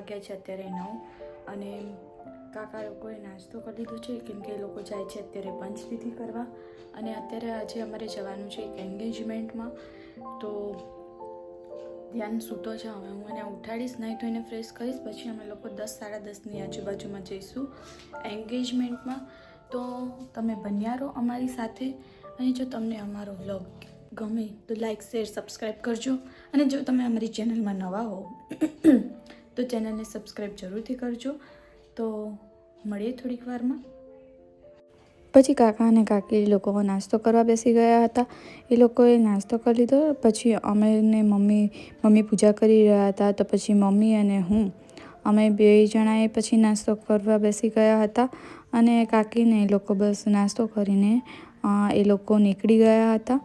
વાગ્યા છે અત્યારે નવ અને કાકા લોકોએ નાસ્તો કરી લીધો છે, કેમ કે એ લોકો જાય છે અત્યારે પંચવિધિ કરવા. અને અત્યારે આજે અમારે જવાનું છે એક એન્ગેજમેન્ટમાં તો ધ્યાન સૂતો છે હવે હું એને ઉઠાડીશ, નહીં તો એને ફ્રેશ કરીશ, પછી અમે લોકો દસ, સાડા દસની આજુબાજુમાં જઈશું એન્ગેજમેન્ટમાં તો તમે બન્યા રહો અમારી સાથે. અને જો તમને અમારો વ્લોગ ગમે તો લાઈક શેર સબસ્ક્રાઈબ કરજો. અને જો તમે અમારી ચેનલમાં નવા હો તો ચેનલને સબસ્ક્રાઈબ જરૂરથી કરજો. તો મળીએ થોડીક વારમાં. પછી કાકા અને કાકી લોકો નાસ્તો કરવા બેસી ગયા હતા. એ લોકોએ નાસ્તો કરી લીધો. પછી અમે ને મમ્મી મમ્મી પૂજા કરી રહ્યા હતા. તો પછી મમ્મી અને હું, અમે બે જણાએ પછી નાસ્તો કરવા બેસી ગયા હતા. અને કાકીને એ લોકો બસ નાસ્તો કરીને એ લોકો નીકળી ગયા હતા.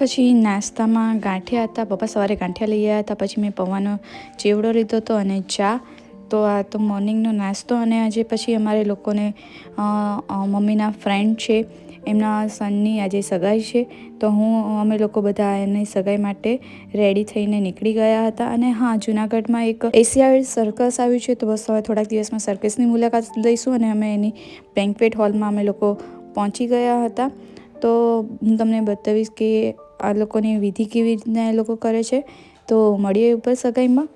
પછી નાસ્તામાં ગાંઠિયા હતા. પપ્પા સવારે ગાંઠિયા લઈ આવ્યા હતા. પછી મેં પૌવાનો ચેવડો લીધો હતો અને ચા. તો આ તો મોર્નિંગનો નાસ્તો અને આજે પછી અમારે લોકોને મમ્મીના ફ્રેન્ડ છે. એમના સનની આજે સગાઈ છે. તો હું, અમે લોકો બધા એની સગાઈ માટે રેડી થઈને નીકળી ગયા હતા. અને હા, જુનાગઢમાં એક એશિયાડ સર્કસ આવ્યું છે. તો બસ હવે થોડાક દિવસમાં સર્કસની મુલાકાત લઈશું અને અમે એની બેન્કવેટ હોલમાં અમે લોકો પહોંચી ગયા હતા. તો હું તમને બતાવીશ કે આ લોકોની વિધિ કેવી રીતના એ લોકો કરે છે? તો મળીએ ઉપર સગાઈમાં.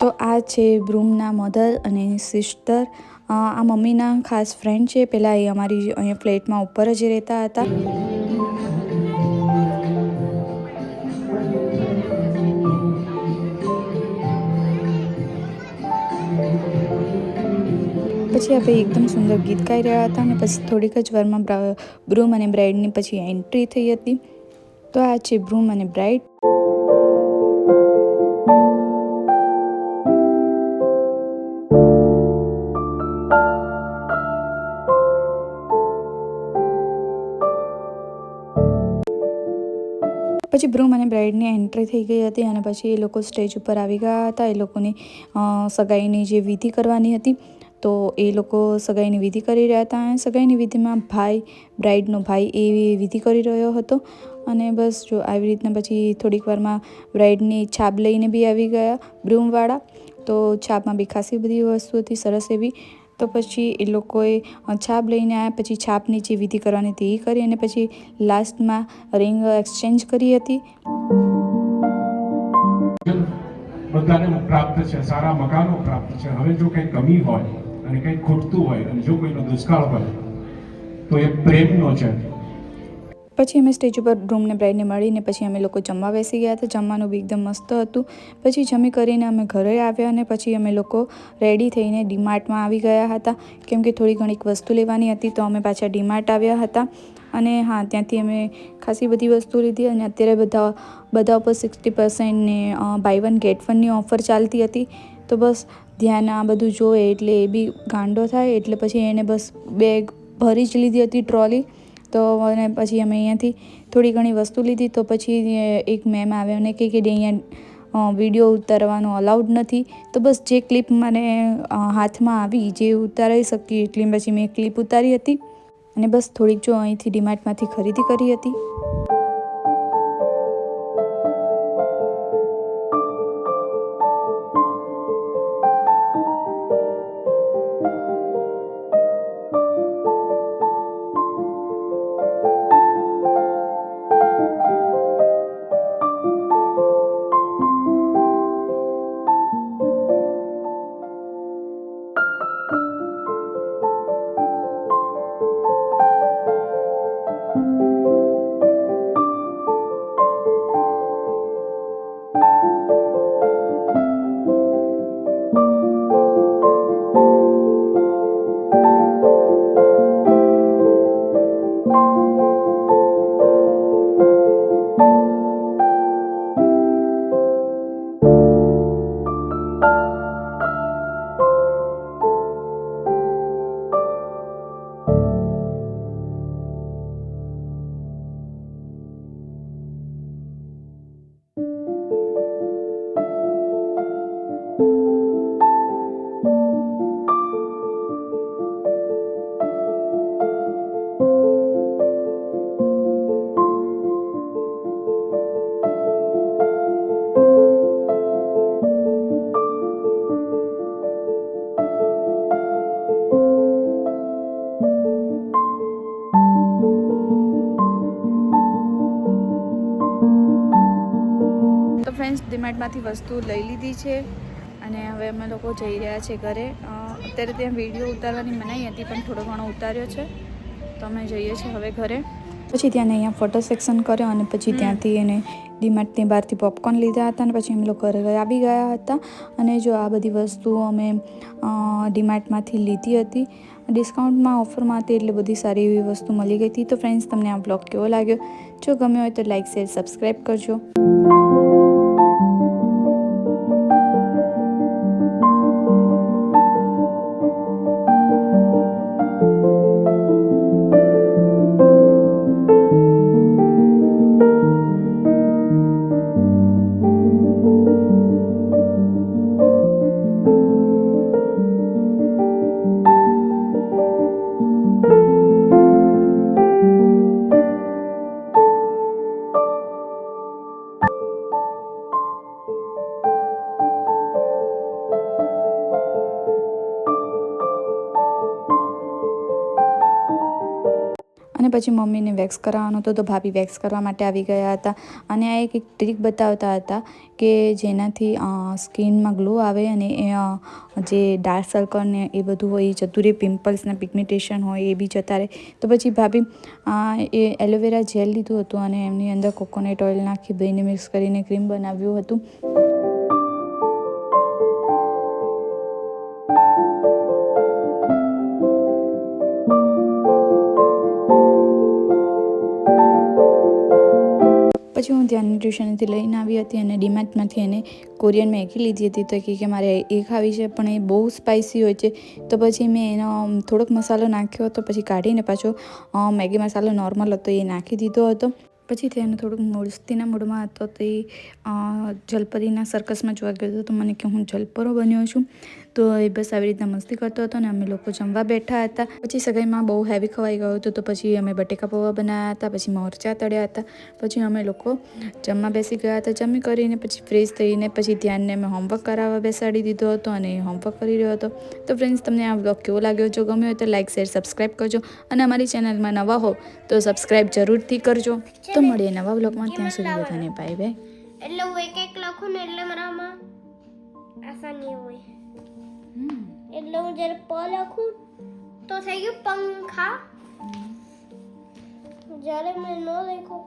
તો આ છે બ્રૂમના મધર અને સિસ્ટર. આ મમ્મીના ખાસ ફ્રેન્ડ છે. પહેલાં એ અમારી અહીંયા ફ્લેટમાં ઉપર જ રહેતા હતા. પછી આપણે એકદમ સુંદર ગીત ગાઈ રહ્યા હતા અને પછી થોડીક જ વારમાં બ્રૂમ અને બ્રાઇડની પછી એન્ટ્રી થઈ હતી. તો આ છે બ્રૂમ અને બ્રાઇડ. પછી બ્રૂમ અને બ્રાઇડની એન્ટ્રી થઈ ગઈ હતી અને પછી એ લોકો સ્ટેજ ઉપર આવી ગયા હતા. એ લોકોની સગાઈની જે વિધિ કરવાની હતી. તો એ લોકો સગાઈની વિધિ કરી રહ્યા હતા અને સગાઈની વિધિમાં ભાઈ બ્રાઇડનો ભાઈ એ વિધિ કરી રહ્યો હતો. અને બસ જો આવી રીતના પછી થોડીક વારમાં બ્રાઇડની છાપ લઈને બી આવી ગયા બ્રૂમવાળા. તો છાપમાં બી ખાસી બધી વસ્તુ હતી, સરસ એવી. તો પછી એ લોકોએ છાપ લઈને આવ્યા, પછી છાપની જે વિધિ કરવાની હતી એ કરી અને પછી લાસ્ટમાં રિંગ એક્સચેન્જ કરી હતી. બધાને પ્રાપ્ત છે, સારા મકાનો પ્રાપ્ત છે. હવે જો કંઈ કમી હોય અને કંઈક ખૂટતું હોય અને જો કોઈનો દુષ્કાળ હોય, તો એ પ્રેમનો છે. પછી અમે સ્ટેજ ઉપર રૂમને બ્રાઇડને મળીને પછી અમે લોકો જમવા બેસી ગયા હતા. જમવાનું બી એકદમ મસ્ત હતું. પછી જમી કરીને અમે ઘરે આવ્યા અને પછી અમે લોકો રેડી થઈને ડીમાર્ટમાં આવી ગયા હતા. કેમ કે થોડી ઘણી વસ્તુ લેવાની હતી, તો અમે પાછા ડીમાર્ટ આવ્યા હતા. અને હા, ત્યાંથી અમે ખાસી બધી વસ્તુ લીધી અને અત્યારે બધા બધા ઉપર સિક્સટી પર્સન્ટ ને બાય વન ગેટ વનની ઓફર ચાલતી હતી. તો બસ ધ્યાન આ બધું જોવે એટલે એ બી ગાંડો થાય એટલે પછી એણે બસ બેગ ભરી જ લીધી હતી ટ્રોલી. તો અને પછી અમે અહીંયાથી થોડી ઘણી વસ્તુ લીધી. તો પછી એક મેમ આવે અને કહે કે અહીંયા વીડિયો ઉતારવાનો અલાઉડ નથી. તો બસ જે ક્લિપ મને હાથમાં આવી જે ઉતારી શકી એટલી પછી મેં ક્લિપ ઉતારી હતી. અને બસ થોડીક જો અહીંથી ડીમાર્ટમાંથી ખરીદી કરી હતી. ફ્રેન્ડ્સ ડિમાર્ટમાંથી વસ્તુ લઈ લીધી છે અને હવે અમે લોકો જઈ રહ્યા છે ઘરે. અત્યારે ત્યાં વીડિયો ઉતારવાની મનાઈ હતી પણ થોડો ઘણો ઉતાર્યો છે. તો અમે જઈએ છીએ હવે ઘરે. પછી ત્યાં અહીંયા ફોટો સેક્શન કર્યો અને પછી ત્યાંથી એને ડીમાર્ટની બહારથી પોપકોર્ન લીધા હતા અને પછી અમે લોકો ઘરે આવી ગયા હતા. અને જો આ બધી વસ્તુઓ અમે ડીમાર્ટમાંથી લીધી હતી. ડિસ્કાઉન્ટમાં ઓફરમાં હતી એટલે બધી સારી એવી વસ્તુ મળી ગઈ હતી. તો ફ્રેન્ડ્સ તમને આ બ્લોગ કેવો લાગ્યો? જો ગમ્યો હોય તો લાઇક શેર સબસ્ક્રાઈબ કરજો. અને પછી મમ્મીને વેક્સ કરાવવાનો હતો તો ભાભી વેક્સ કરવા માટે આવી ગયા હતા. અને આ એક એક ટ્રીક બતાવતા હતા કે જેનાથી સ્કિનમાં ગ્લો આવે અને એ જે ડાર્ક સર્કલ ને એ બધું હોય એ જતું રહે પિમ્પલ્સના પિગમેન્ટેશન હોય એ બી જતા રહે. તો પછી ભાભી એ એલોવેરા જેલ લીધું હતું અને એમની અંદર કોકોનટ ઓઇલ નાખી દહીંને મિક્સ કરીને ક્રીમ બનાવ્યું હતું. પછી હું ત્યાંની ટ્યુશનથી લઈને આવી હતી અને ડીમાર્ટમાંથી એને કોરિયન મેગી લીધી હતી તો કે મારે એ ખાવી છે, પણ એ બહુ સ્પાઇસી હોય છે. તો પછી મેં એનો થોડોક મસાલો નાખ્યો હતો, પછી કાઢીને પાછો મેગી મસાલો નોર્મલ હતો, એ નાખી દીધો હતો. પછી તેને થોડુંક મૂળસ્તીના મૂડમાં હતો તો જલપરીના સર્કસમાં જોવા ગયો હતો, તો મને કે હું જલપરો બન્યો છું. તો એ બસ આવી રીતના મસ્તી કરતો હતો ને અમે લોકો જમવા બેઠા હતા. પછી સગાઈમાં બહુ હેવી ખવાઈ ગયું હતું તો પછી અમે બટેકા પૌવા બનાવ્યા હતા, પછી મોરચા તળ્યા હતા, પછી અમે લોકો જમવા બેસી ગયા હતા. જમી કરીને પછી ફ્રેશ થઈને પછી ધ્યાનને અમે હોમવર્ક કરાવવા બેસાડી દીધો હતો અને એ હોમવર્ક કરી રહ્યો હતો. તો ફ્રેન્ડ્સ તમને આ બ્લોગ કેવો લાગ્યો? જો ગમ્યો હોય તો લાઇક શેર સબસ્ક્રાઈબ કરજો અને અમારી ચેનલમાં નવા હો તો સબસ્ક્રાઈબ જરૂરથી કરજો. તો મળીએ નવા બ્લોગમાં ત્યાં સુધી બધાને બાય બાય એટલે હું એક એક લખું ને એટલે મારામાં આસાની હોય. એટલે હું જ્યારે પ લખું તો થઈ ગયું પંખા. જ્યારે મેં ન લખ્યું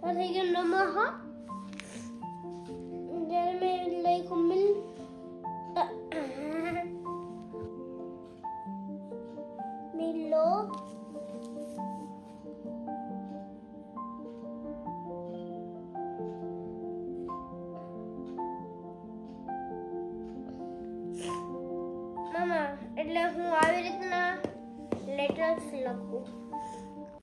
તો થઈ ગયું નમઃ. જ્યારે મેં લખ્યું મિલ મિલો